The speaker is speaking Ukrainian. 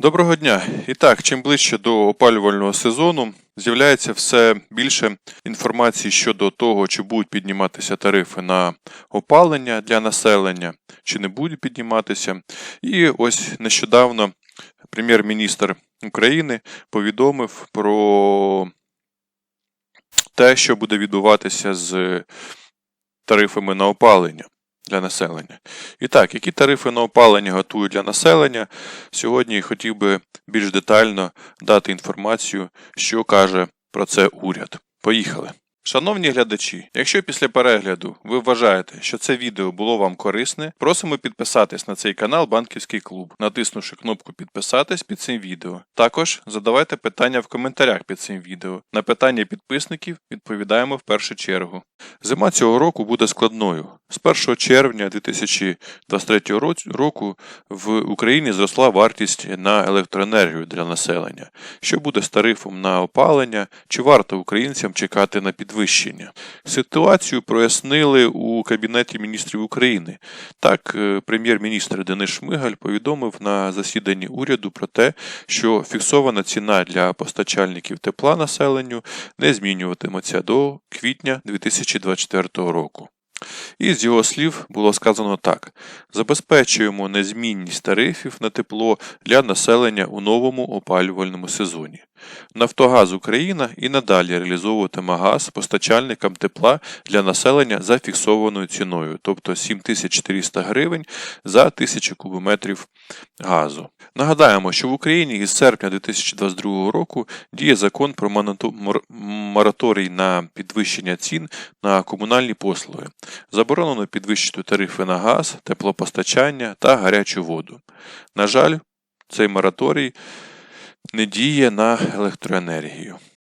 Доброго дня! І так, чим ближче до опалювального сезону, з'являється все більше інформації щодо того, чи будуть підніматися тарифи на опалення для населення, чи не будуть підніматися. І ось нещодавно прем'єр-міністр України повідомив про те, що буде відбуватися з тарифами на опалення для населення. І так, які тарифи на опалення готують для населення? Сьогодні хотів би більш детально дати інформацію, що каже про це уряд. Поїхали! Шановні глядачі, якщо після перегляду ви вважаєте, що це відео було вам корисне, просимо підписатись на цей канал Банківський клуб, натиснувши кнопку підписатись під цим відео. Також задавайте питання в коментарях під цим відео. На питання підписників відповідаємо в першу чергу. Зима цього року буде складною. З 1 червня 2023 року в Україні зросла вартість на електроенергію для населення. Що буде з тарифом на опалення? Чи варто українцям чекати на підвищення? Ситуацію прояснили у Кабінеті міністрів України. Так, е, прем'єр-міністр Денис Шмигаль повідомив на засіданні уряду про те, що фіксована ціна для постачальників тепла населенню не змінюватиметься до квітня 2024 року. І з його слів було сказано так: забезпечуємо незмінність тарифів на тепло для населення у новому опалювальному сезоні. Нафтогаз Україна і надалі реалізовуватиме газ постачальникам тепла для населення за фіксованою ціною, тобто 7400 гривень за 1000 кубометрів газу. Нагадаємо, що в Україні із серпня 2022 року діє закон про мораторій на підвищення цін на комунальні послуги. Заборонено підвищити тарифи на газ, теплопостачання та гарячу воду. На жаль, цей мораторій не діє на електроенергію.